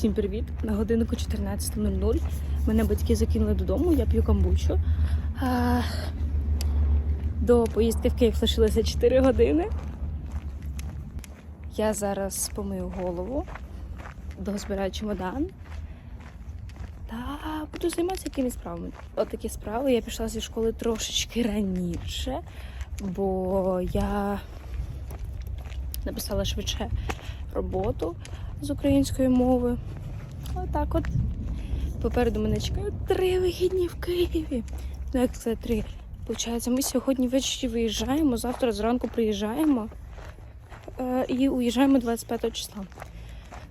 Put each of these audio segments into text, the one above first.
Всім привіт! На годиннику 14.00 мене батьки закинули додому, я п'ю камбучу. А, До поїздки в Київ лишилося 4 години. Я зараз помию голову, дозбираю чемодан та буду займатися якимись справами. От такі справи. Я пішла зі школи трошечки раніше, бо я написала швидше роботу з української мови. Отак от. Попереду мене чекають три вихідні в Києві. Ну, як це три? Получається, ми сьогодні ввечері виїжджаємо, завтра зранку приїжджаємо е, і уїжджаємо 25 числа.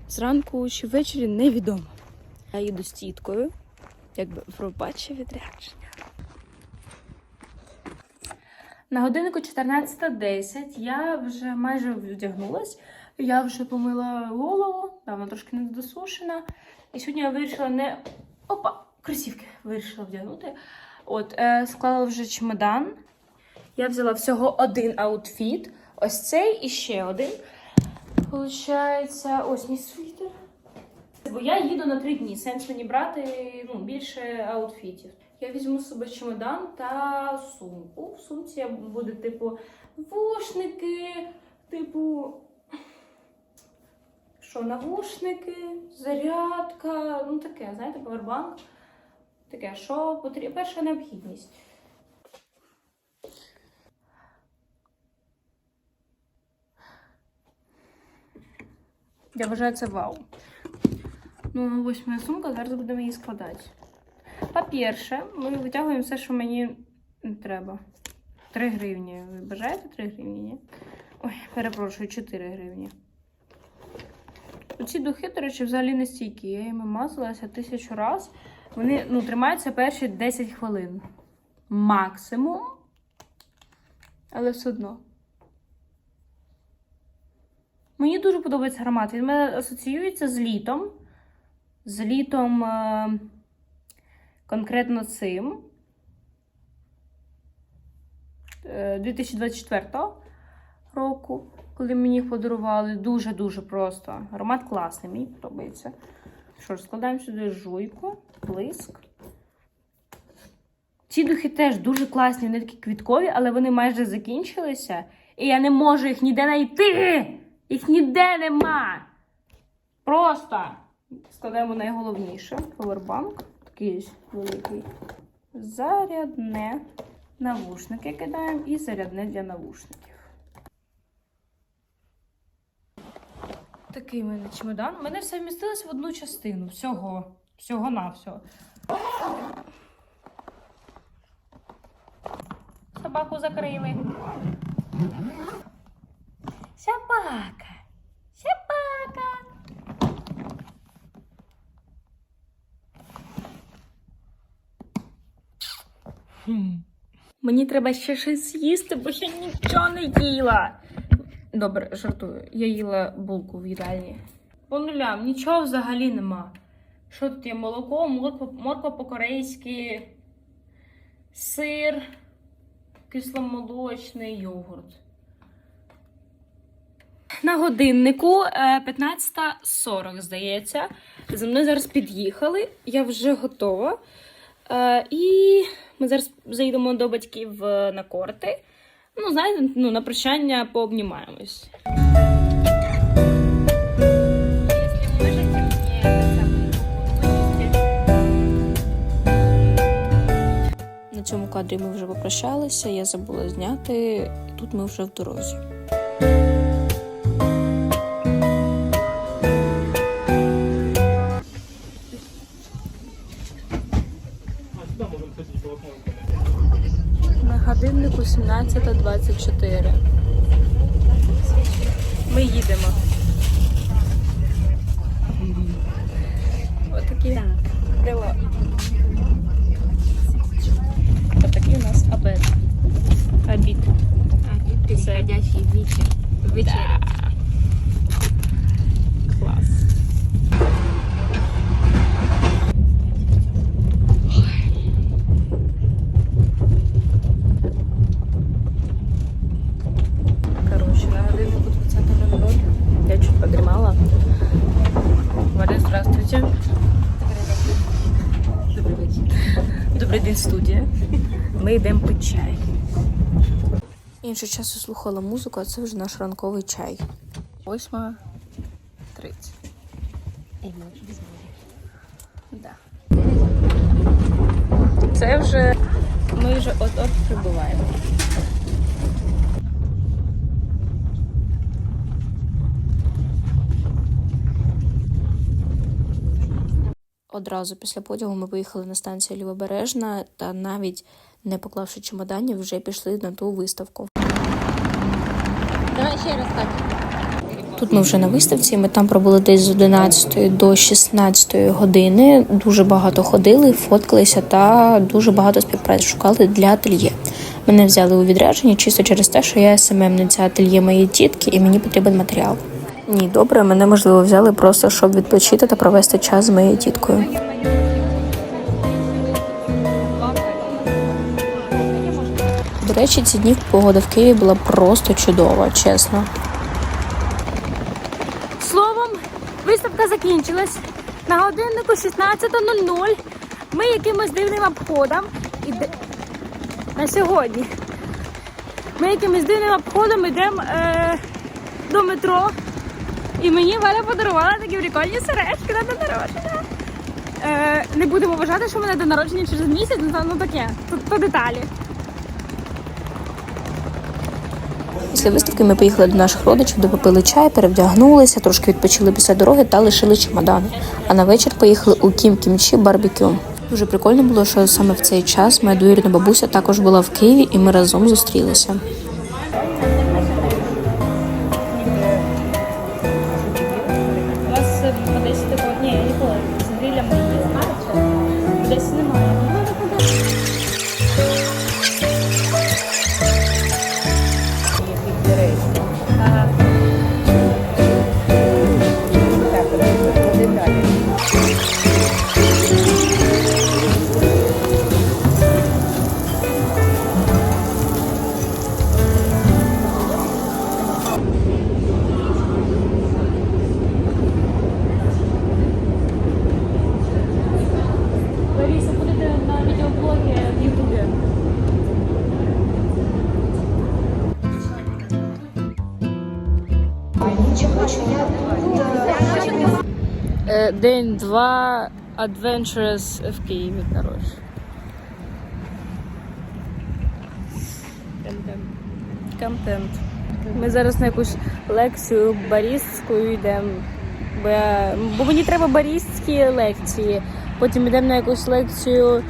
Зранку чи ввечері невідомо. Я їду з тіткою, якби в робоче відрядження. На годиннику 14.10 я вже майже вдягнулась. Я вже помила голову, да, вона трошки не досушена. І сьогодні я вирішила не. Опа! Кросівки вирішила вдягнути. От, е, склала вже чемодан. Я взяла всього один аутфіт. Ось цей і ще один. Получається, ось мій світер. Бо я їду на три дні. Сенс мені брати ну, більше аутфітів. Я візьму з собою чемодан та сумку. В сумці буде, типу, вушники, типу. Що, навушники, зарядка, ну таке, знаєте, павербанк. Таке, що потрібно, перша необхідність. Я вважаю це вау. Ну, ось моя сумка, зараз будемо її складати. По-перше, ми витягуємо все, що мені треба. 3 гривні. Ви бажаєте 3 гривні? Ні? Ой, перепрошую, 4 гривні. Оці духи, до речі, взагалі не стійкі. Я їми мазалася тисячу раз. Вони ну, тримаються перші 10 хвилин. Максимум. Але все одно. Мені дуже подобається аромат. Він мене асоціюється з літом. З літом е- конкретно цим. Е, 2024 року, коли мені їх подарували. Дуже-дуже просто. Аромат класний, мені подобається. Що ж, складаємо сюди жуйку, блиск. Ці духи теж дуже класні, вони такі квіткові, але вони майже закінчилися. І я не можу їх ніде знайти. Їх ніде нема. Просто складаємо найголовніше. Повербанк. Такий ось великий. Зарядне. Навушники кидаємо і зарядне для навушників. Такий в мене чемодан. У мене все вмістилось в одну частину. Всього. Всього на всього. Собаку закрили. Собака. Мені треба ще щось з'їсти, бо ще нічого не їла. Добре, жартую. Я їла булку в їдальні. По нулям, нічого взагалі нема. Що тут є? Молоко, морква, по-корейськи, сир, кисломолочний йогурт. На годиннику е, 15.40, здається. За мною зараз під'їхали. Я вже готова. Е, І ми зараз заїдемо до батьків е, на корти. Ну, знаєте, ну, на прощання пообнімаємось. На цьому кадрі ми вже попрощалися, я забула зняти, і тут ми вже в дорозі. Годиннику 17.24. Ми їдемо. Отакі дела. Отакий у нас обед. Обід. Переходящий вечер. Вечер. Да. Клас. Короче, на годиннику 20.00 я чуть подремала. Говорю, здравствуйте. Добрий вечір. Добрий день, студія. Ми йдемо пити чай. Інший час я слухала музику, а це вже наш ранковий чай. Восьма тридцять. І без. Да. Це вже ми вже от-от прибуваємо. Одразу після потягу ми поїхали на станцію Лівобережна та навіть не поклавши чемоданів, вже пішли на ту виставку. Давай ще раз так. Тут ми вже на виставці. Ми там пробули десь з 11 до 16 години. Дуже багато ходили, фоткалися та дуже багато співпраць шукали для ательє. Мене взяли у відрядження чисто через те, що я СММниця ательє моєї тітки, і мені потрібен матеріал. Ні, добре, мене можливо взяли просто щоб відпочити та провести час з моєю тіткою. До речі, ці дні погода в Києві була просто чудова, чесно. Словом, виставка закінчилась. На годиннику 16.00 ми якимось дивним обходом іде... на сьогодні. Ми якимось дивним обходом йдемо е... до метро. І мені Валя подарувала такі прикольні сережки на день народження. Е... Не будемо вважати, що в мене день народження через місяць, ну, ну таке, тут по деталі. Після виставки ми поїхали до наших родичів, де попили чай, перевдягнулися, трошки відпочили після дороги та лишили чемодани. А на вечір поїхали у Кім Кімчі барбекю. Дуже прикольно було, що саме в цей час моя двоюрідна бабуся також була в Києві, і ми разом зустрілися. Е, День два Adventures в Києві, коротше. Контент. Ми зараз на якусь лекцію барістську йдемо. Бо, мені треба барістські лекції. Потім йдемо на якусь лекцію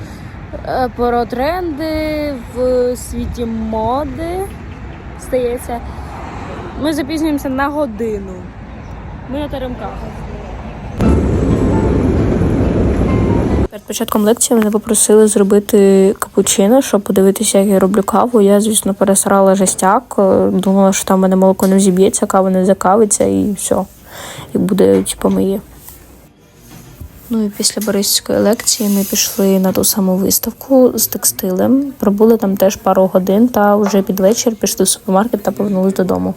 е, про тренди в світі моди. Стається. Ми запізнюємося на годину. Ми на теремках. Перед початком лекції мене попросили зробити капучино, щоб подивитися, як я роблю каву. Я, звісно, пересрала жестяк, е, думала, що там мене молоко не взіб'ється, кава не закавиться і все. І буде, типу, моє. Ну і після баристської лекції ми пішли на ту саму виставку з текстилем. Пробули там теж пару годин, та вже під вечір пішли в супермаркет та повернулись додому.